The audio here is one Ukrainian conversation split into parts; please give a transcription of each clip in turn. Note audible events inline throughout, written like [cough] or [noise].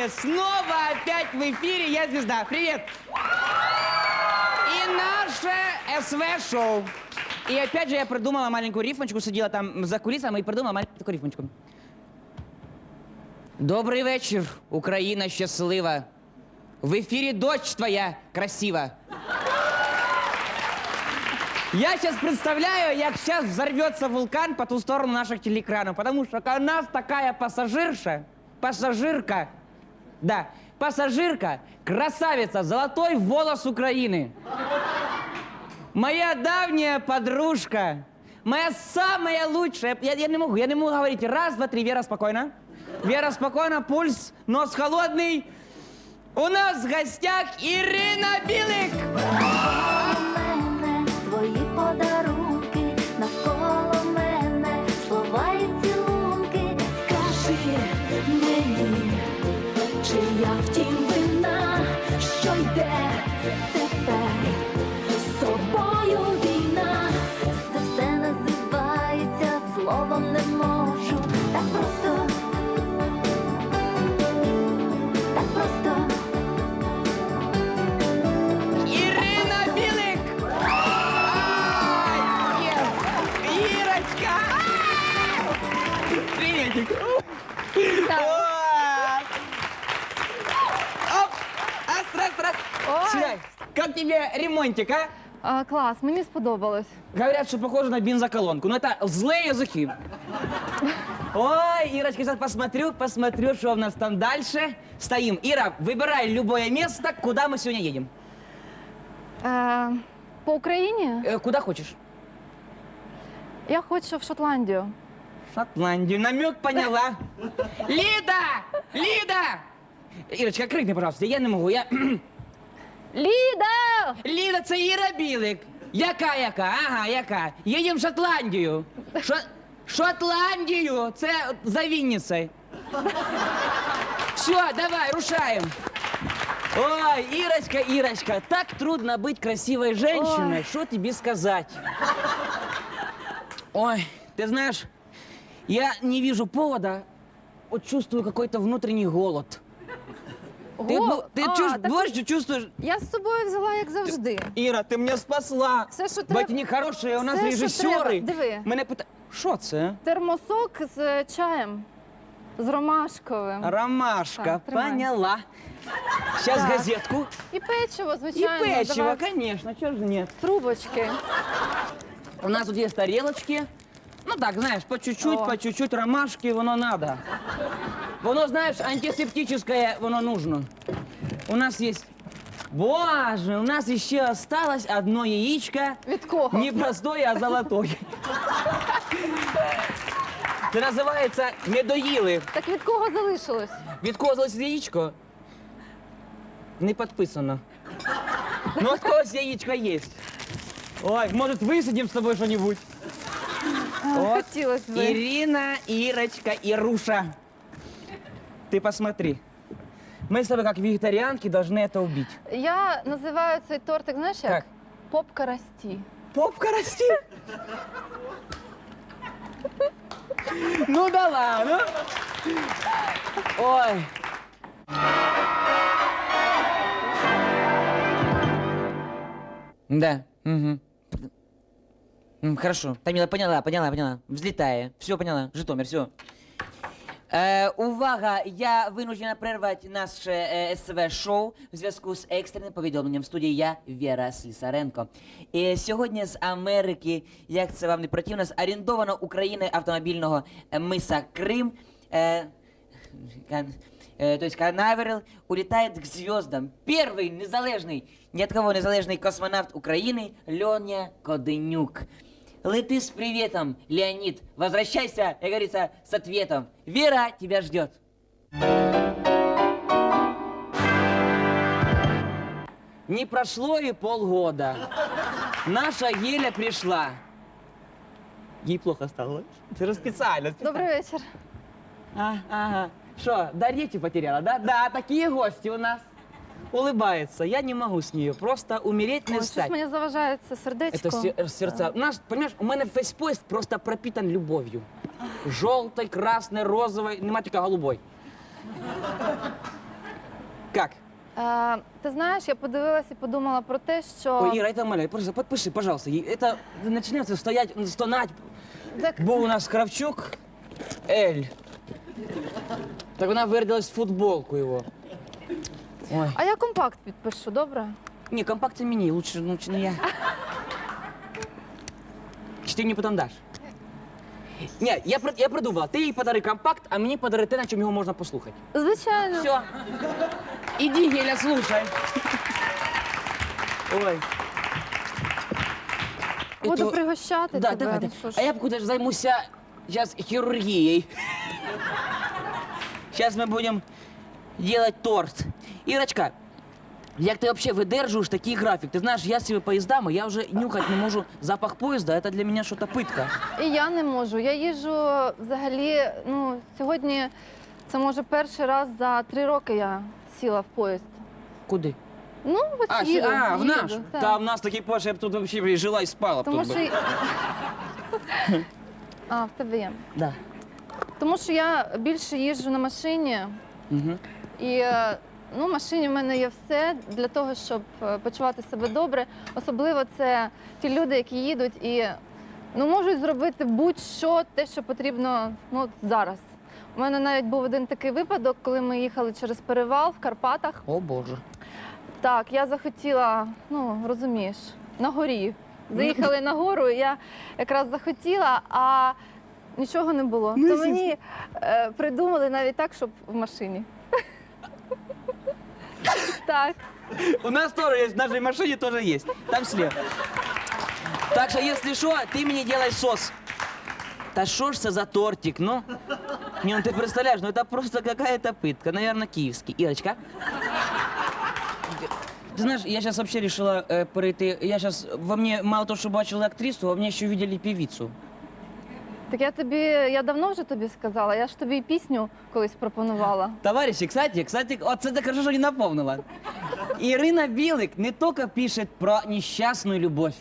Сладкíсимые сладкие, снова опять в эфире «Я звезда». Привет! И наше СВ-шоу. И опять же я придумала маленькую рифмочку, сидела там за кулисами и придумала маленькую таку рифмочку. Добрий вечір, Україна щаслива. В ефірі дочь твоя красива. Я сейчас представляю, як сейчас взорвется вулкан по ту сторону наших телеэкранов, потому что у нас такая пассажирша, пассажирка, да, пассажирка, красавица, золотой волос Украины. Моя давняя подружка, моя самая лучшая, я, я не могу, я не могу говорить, раз, два, три, Вера, спокойно. Вера, спокойно, пульс, нос холодный. У нас в гостях Ирина Билик. ремонтик, а? А, клас, мені сподобалось. Говорят, что похоже на бензоколонку. Но это злые языки. Ой, Ирочка, сейчас посмотрю, посмотрю, что у нас там дальше. Стоим. Ира, выбирай любое место, куда мы сегодня едем. Е, по Україні Э, куда хочешь. я хочу в Шотландію. Шотландию. Намек поняла. [laughs] Лида! Лида! Ирочка, крикни, пожалуйста, я не могу. Я... Ліда! Ліда, це Іра Білик. Яка, яка? Ага, яка. Їдемо в Шотландію. Шо... Шотландію! Це за Вінницею. Все, давай, рушаем. Ой, Ирочка, Ирочка, так трудно быть красивой женщиной. Ой. Что тебе сказать? Ой, ты знаешь, я не вижу повода, вот чувствую какой-то внутренний голод. Ты, Гол- бо- А, чувс- так борщ чувствуешь? Я з собою взяла, як завжди. Іра, ти мене спасла. Все, що треба- Батьні хороші, у нас Все, що режисери. треба. Диви. Мене пита... Що це? Термосок з чаєм. З ромашковим. Ромашка, Так, тримай. поняла. Сейчас Так. газетку. І печиво, И звичайно. печиво, давай. конечно, чего же нет. Трубочки. У нас тут есть тарелочки. Ну так, знаешь, по чуть-чуть, О. по чуть-чуть ромашки, воно надо. Воно, знаешь, антисептическое, воно нужно. У нас есть... Боже, у нас еще осталось одно яичко. Від кого? Не простое, а золотое. Це називається медоїли. Так від кого залишилось? Від кого залишилось яєчко? Не підписано. Ну, от когось яєчко є. Ой, може, висидимо з тобою що-нибудь? От. Хотілося б. Ирина, Ирочка, Ируша. Ты посмотри. Мы с тобой, как вегетарианки, должны это убить. Я називаю цей тортик, знаєш як? Як? Попка расті. Попка расти. Ну да ладно. Ой. Да. Угу. Хорошо. Тамила, поняла, поняла, поняла. Взлітає. Все поняла. Житомир, все. Е, увага! Я винуждена перервати наше е, СВ-шоу в зв'язку з екстреним повідомленням в студії я Віра Слісаренко. І сьогодні з Америки, як це вам не противно, з орендовано України автомобільного е, миса Крим. Е, кан- э, то есть Канаверал улетает к звездам. Первый незалежный, ни от кого незалежный космонавт Украины Леня Коденюк. Леты с приветом, Леонид. Возвращайся, как говорится, с ответом. Вера тебя ждет. Не прошло и полгода. Наша Еля пришла. Ей плохо стало. Ты же специально. Добрий вечір. А, ага. Что, Дарьете потеряла, да? Да, такие гости у нас. Улыбается. Я не могу с нее. Просто умереть не Ой, щось встать. мені заважає це сердечко. Это се- сердца. У нас, понимаешь, у мене весь поезд просто пропитан любовью. Желтой, красной, розовой, нема тільки голубой. Как? Е, ти знаєш, я подивилась і подумала про те, що Ой, Ира, это умоляю, пожалуйста, подпиши, пожалуйста. И Это начинается стоять, стонать. Так, Був у нас Кравчук, Эль. Так вона вирядилась в футболку його. Ой. а я компакт підпишу, добре? Не, компакт мені, лучше, лучше не я. Чи ти мені потім даш? Ні, я, при- я придумала, ти їй подари компакт, а мені подари те, на чому його можна послухати. Звичайно. Все. Иди, Геля, слушай. Ой. Буду Это- пригощати Да, тебе. давай, ну що ж. А я куда ж займуся сейчас хирургией. Сейчас мы будем делать торт. Ирочка, як ти вообще видержуєш такий графік? Ти знаєш, я з цими поїздами, я вже нюхати не можу запах поїзда, це для мене щось питка. І я не можу. Я їжджу взагалі. Ну сьогодні це може перший раз за три роки я сіла в поїзд. Куди? Ну, ось А, їду, сі- а в їду, наш? так. Та в нас такий Польща, я б тут взагалі жила і спала б Тому тут. що би. [laughs] а, в тебе є. Да. Тому що я більше їжджу на машині, Угу. і е, ну, в машині в мене є все для того, щоб е, почувати себе добре. Особливо це ті люди, які їдуть і ну, можуть зробити будь-що, те, що потрібно ну, зараз. У мене навіть був один такий випадок, коли ми їхали через перевал в Карпатах. О Боже. Так, я захотіла, ну розумієш, на горі. Заїхали на гору, я якраз захотіла, а нічого не було. То мені е, придумали навіть так, щоб в машині. Так. У нас тоже есть, в нашей машине тоже есть. Там слева. Так что, если что, ты мне делай сос. Та що ж за тортик, ну? Не, ну ты представляешь, ну это просто какая-то пытка, наверное, киевский. Ирочка? Ты знаешь, я сейчас вообще решила э, перейти, я сейчас, во мне мало того, что бачили актрису, во мне еще видели певицу. Так я тобі, я давно вже тобі сказала, я ж тобі і пісню колись пропонувала. Товарищи, кстати, кстати, вот это хорошо, что не напомнила. Ирина Билык не только пишет про несчастную любовь,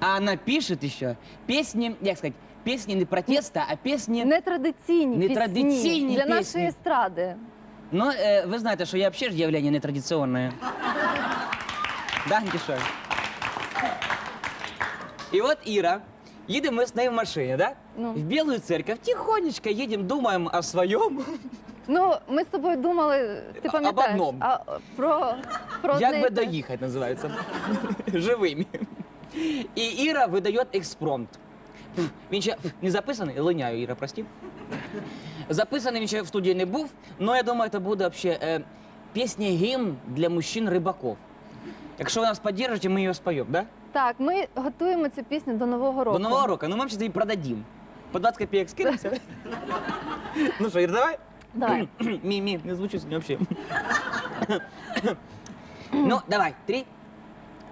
а она пишет еще песни, як сказать, песни не протеста, а песни... Нетрадиційні пісні Нетрадиційні для пісні. нашої естради. Но э, вы знаете, что я вообще же явление нетрадиционное. Да, Антиша? И вот Ира, едем мы с ней в машине, да? Ну. В Белую церковь, тихонечко едем, думаем о своем. Ну, ми з тобою думали, ти пам'ятаєш, одному. а, про, про Як одне би те доїхати, називається. [laughs] Живими. І Іра видає експромт. Він ще не записаний, линяю, Іра, прости. Записаний він ще в студії не був, але я думаю, це буде взагалі е, пісня гімн для мужчин-рибаків. Якщо ви нас підтримуєте, ми її споємо, да? Так, ми готуємо цю пісню до Нового року. До Нового року. Ну, ми зараз її продадим. По 20 копійок скинемося. [laughs] Ну що, Ір, давай? Давай. [clears throat] Мі-мі, не звучу сьогодні взагалі. [clears throat] Ну, давай, три,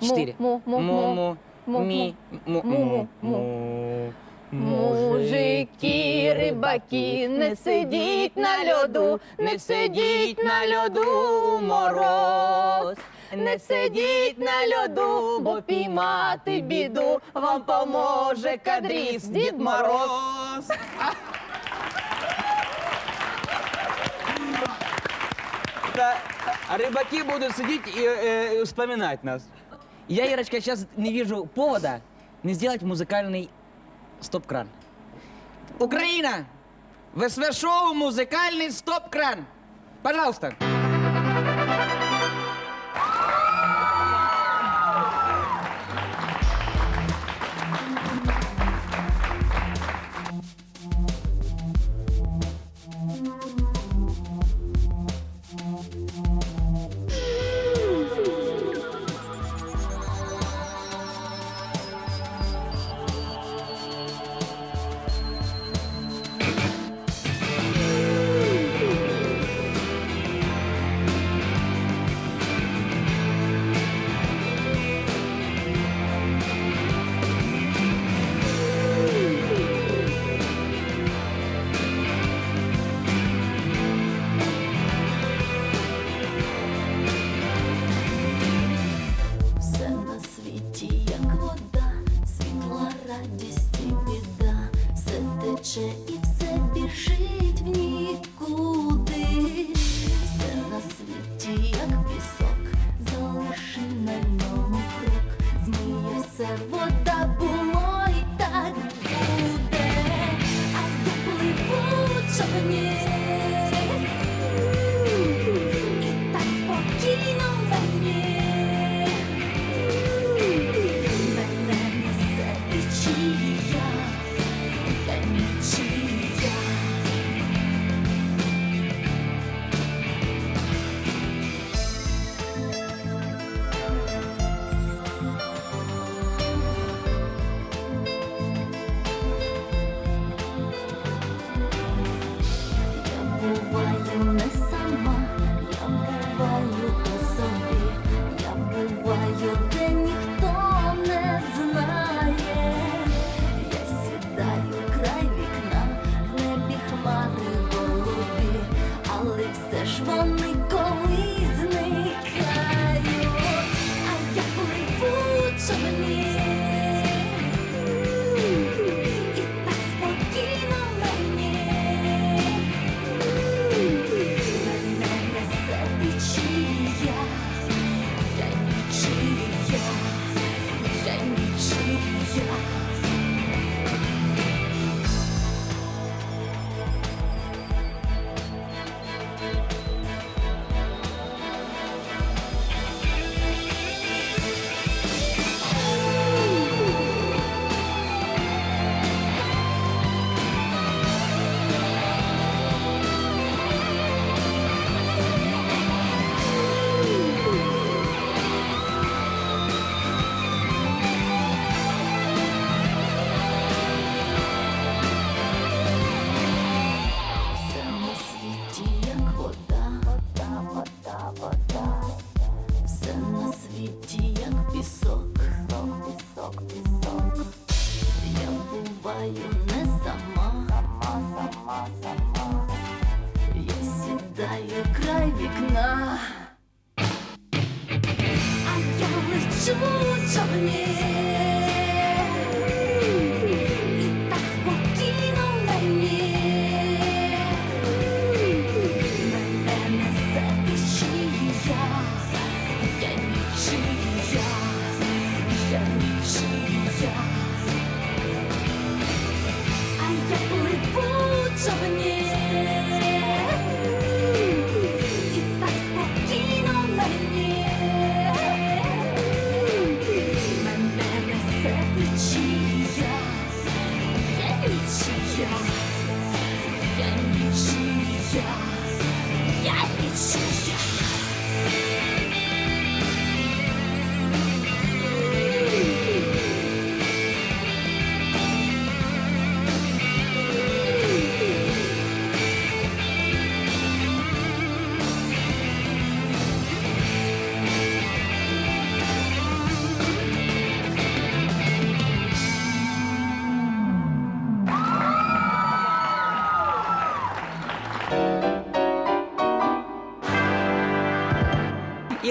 Му, чотири. му, му, му. Му, Му, мі, му, му, му, му. му. Мужики, рибаки, не сидіть на льоду, не сидіть на льоду у мороз. Не сидіть на льоду, бо піймати біду вам поможе кадріс Дід Мороз. Да, а рыбаки будут сидеть и э, вспоминать нас. Я, Ирочка, сейчас не вижу повода не сделать музыкальный стоп-кран. Украина! В СВ-шоу музыкальный стоп-кран! Пожалуйста! Пливу в в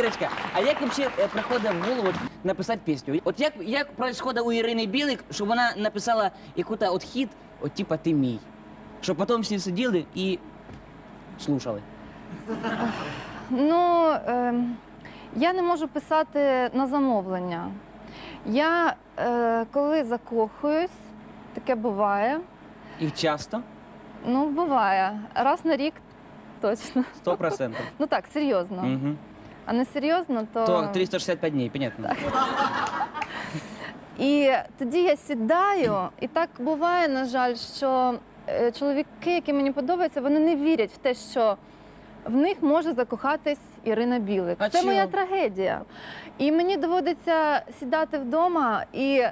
Ірочка, а як взагалі е, приходить в голову написати пісню? От як, як происходить у Ірини Білик, щоб вона написала який-то от хіт, от типа ти мій. Щоб потім всі сиділи і слушали. Ну, ем, я не можу писати на замовлення. Я е, коли закохуюсь, таке буває. І часто, Ну, буває. Раз на рік точно. 100%. Ну так, серйозно. Угу. А не серйозно, то. То 365 днів, понятно. І тоді я сідаю, і так буває, на жаль, що е, чоловіки, які мені подобаються, вони не вірять в те, що в них може закохатись Ірина Білик. А Це моя трагедія. І мені доводиться сідати вдома і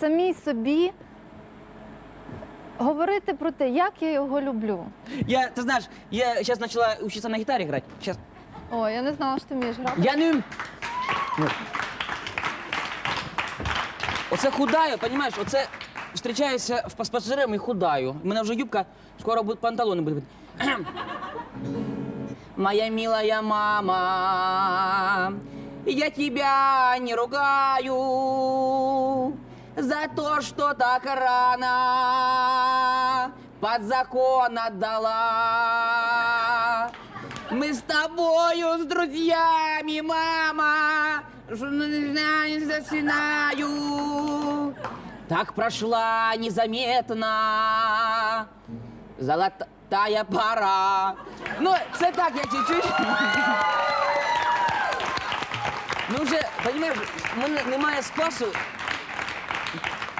самій собі говорити про те, як я його люблю. Я, ти знаєш, я зараз почала вчитися на гітарі грати. Щас. Ой, я не знала, що ти вмієш грати. Я не... Ну. Оце худаю, розумієш, оце зустрічаюся в- з пасажирами і худаю. У мене вже юбка, скоро будуть панталони. [clears throat] Моя милая мама, я тебя не ругаю за то, что так рано под закон отдала. Мы с тобою, с друзьями, мама, знаю, засинаю. Так прошла незаметно золотая пора. Ну, це так, я чуть-чуть. Ну вже, розумієш, немає спасу.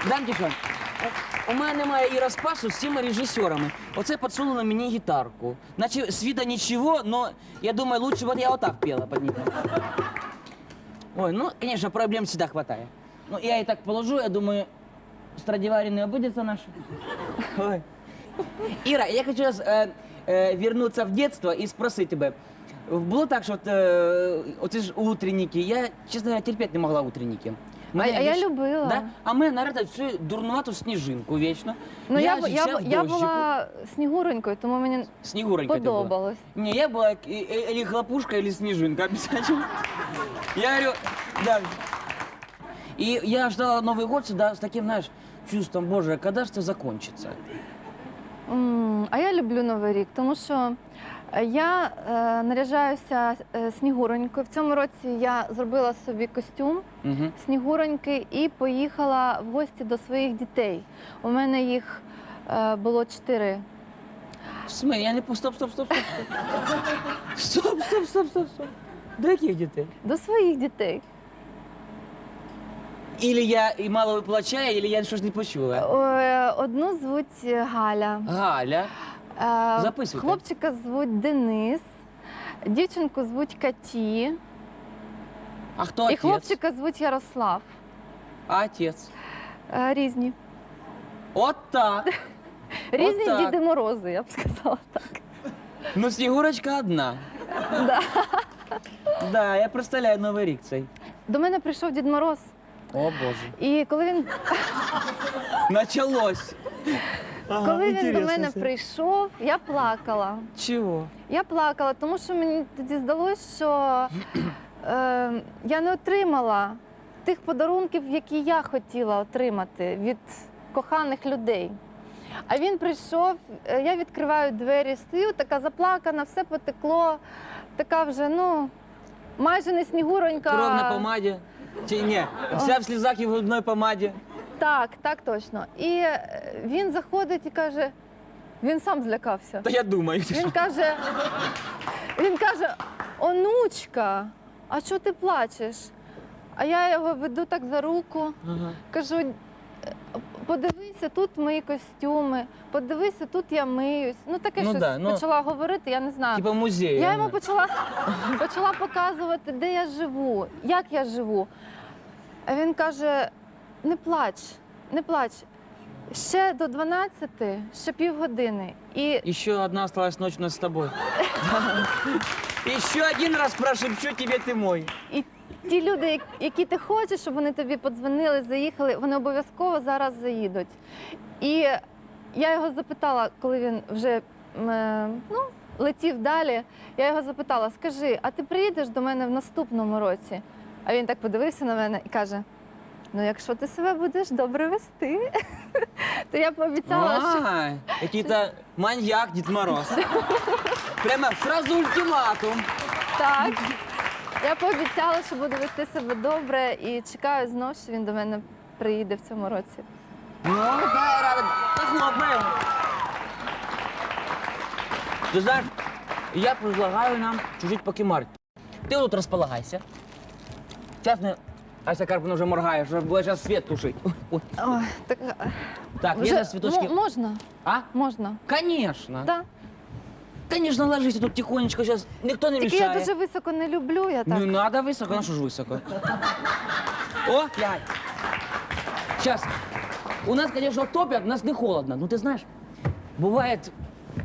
Дам тихо. У мене немає і розпасу з цими режисерами. Оце підсунули мені гітарку. Наче світа нічого, но я думаю, лучше б я отак пела під нее. Ой, ну, конечно, проблем всегда хватает. Ну, я и так положу, я думаю, Страдивари не обидится наш. Ой. Іра, я хочу раз е, е, вернуться в детство і спросити тебе. Було так, що от, е, оці ж утренники, я, чесно говоря, терпіти не могла утренники. А, а я любила. Да? А мене нарадить всю дурнувату сніжинку вічно. Ну я, б- я, ще б- в я дощику. була снігуренькою, тому мені Снігуренька ти була. подобалось. Не, я была э, э, или хлопушка, или снежинка обязательно. [laughs] Я говорю, да. И я ждала Новый год всегда с таким, знаешь, чувством, боже, когда же это закончится? М, А я люблю Новий рік, тому що е, я е, наряжаюся е, снігуронькою. В цьому році я зробила собі костюм Угу. снігуроньки і поїхала в гості до своїх дітей. У мене їх е, було чотири. Смысле, я не... по- Стоп, стоп, стоп, стоп. Стоп, стоп, стоп, стоп, стоп. До яких дітей? До своїх дітей. Или я і мало виплачаю, или я щось не почула. Е, Одну звуть Галя. Галя. Е, Записуйте. Хлопчика звуть Денис, дівчинку звуть Каті, А хто і хлопчика звуть Ярослав. А отець? Е, Різні. От так. [laughs] Різні так. Діди Морози, я б сказала так. Ну, Снігурочка одна. Да. [laughs] Да, я представляю Новий рік цей. До мене прийшов Дід Мороз. О, Боже. І коли він, Началось. Коли він до мене прийшов, я плакала. Чого? Я плакала, тому що мені тоді здалося, що е, я не отримала тих подарунків, які я хотіла отримати від коханих людей. А він прийшов, е, я відкриваю двері, стою, така заплакана, все потекло, така вже, ну, майже не снігуронька. Кров на помаді. Чи ні? Вся в слізах і в одній помаді. Так, так точно. І е, він заходить і каже, він сам злякався. Та я думаю. Він каже, він каже, онучка, а що ти плачеш? А я його веду так за руку, Ага. кажу, «Е, подивися, тут мої костюми, подивися, тут я миюсь. Ну таке Ну щось да, ну, почала говорити, я не знаю. Типа музей. Я йому почала, почала показувати, де я живу, як я живу. А він каже: не плач, не плач. Ще до 12, ще півгодини. І Еще одна осталась ночь у нас с тобой. Еще [laughs] один раз прошепчу тебе ты мой. І ті люди, як- які ти хочеш, щоб вони тобі подзвонили, заїхали, вони обов'язково зараз заїдуть. І я його запитала, коли він вже м, е, ну, летів далі. Я його запитала: скажи, а ти приїдеш до мене в наступному році? А він так подивився на мене і каже: Ну, якщо ти себе будеш добре вести, [laughs] то я пообіцяла, що А, какие-то маньяк Дед Мороз. Прямо сразу ультиматум. так. Я пообіцяла, що буду вести себе добре і чекаю знов, що він до мене приїде в цьому році. Ну, да, я рада. Похлопаем. Ты знаешь, я предлагаю нам чуть-чуть покемарить. Ты вот тут располагайся. Сейчас мне Ася Карповна уже моргает, что будет сейчас свет тушить. Ой. Ой, так, Так, вже, я на цветочки. м- можна, А? можна. Конечно. Да. Конечно, ложись тут тихонечко сейчас. Никто не Тільки мешает. я дуже високо не люблю, я так. Не надо высоко, ну что ж высоко. О, лягай. Сейчас. У нас, конечно, топят, у нас не холодно. Ну, ты знаешь, бывает,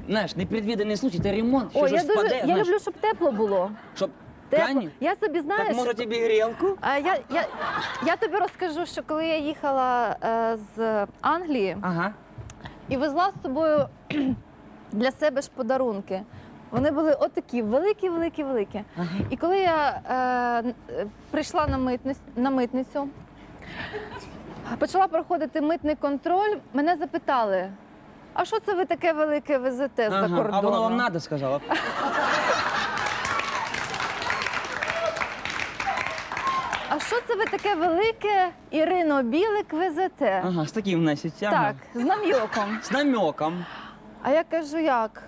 знаешь, непредвиденный случай, это ремонт. Ой, що я ж дуже впаде, я знаєш, люблю, щоб тепло було. Щоб... Тепло. Я собі знаєш. Так, може, тобі грілку? А я, я, я тобі розкажу, що коли я їхала е, з Англії Ага. і везла з собою [clears throat] для себе ж подарунки. Вони були отакі великі, великі, великі. Ага. І коли я е, е, прийшла на, митницю, на митницю, почала проходити митний контроль, мене запитали: а що це ви таке велике везете з-за Ага, кордону? А воно вам надо, сказала. Що це ви таке велике, Ірино Білик, везете? Ага, з таким значить. Так, з нам'йоком. З намеком. А я кажу, як?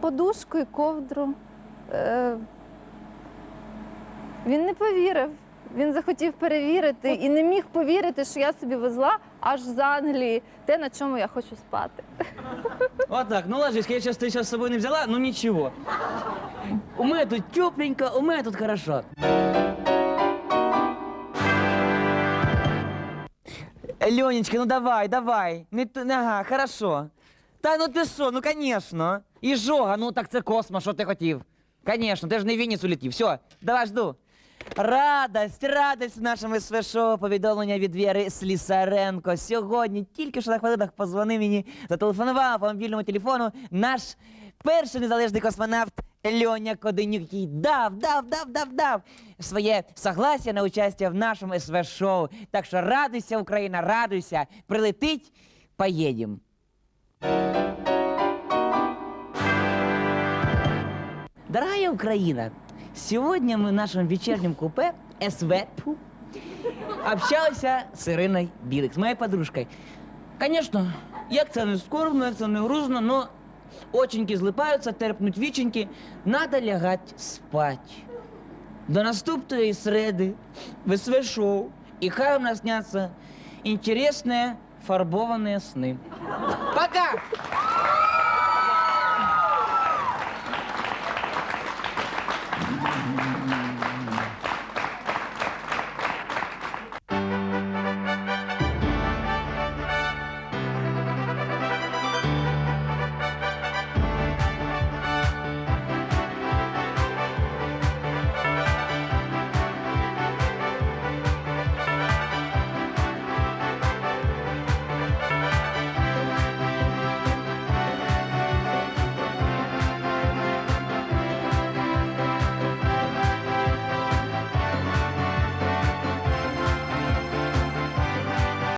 Подушку і ковдру. Е, він не повірив. Він захотів перевірити і не міг повірити, що я собі везла аж з Англії те, на чому я хочу спати. Вот так, ну ложись, я сейчас ты сейчас с собой не взяла, ну ничего. У меня тут тепленько, у меня тут хорошо. Ленечка, ну давай, давай. Не, ага, хорошо. Та ну ти що, ну конечно. І жога, ну так це космос, що ти хотів. Конечно, ти ж не в Вінницю летів. Все, давай жду. Радость, радость в нашому СВ-шоу. Повідомлення від Віри Слісаренко. Сьогодні тільки що на хвилинах позвонив мені, зателефонував по мобільному телефону наш перший незалежний космонавт Льоня Коденюк, який дав, дав, дав, дав, дав своє согласие на участие в нашому СВ-шоу. Так що радуйся, Україна, радуйся. Прилетить, поїдем. Дорогая Украина, сегодня мы в нашем вечернем купе СВ тьфу, общались с Ириной Білик, с моей подружкой. Як це не скорбно, як це не грузно, но оченьки злипаються, терпнуть віченьки, надо лягать спать. До наступної середи в СВ шоу, і хай у нас сняться интересные фарбованные сны. Пока!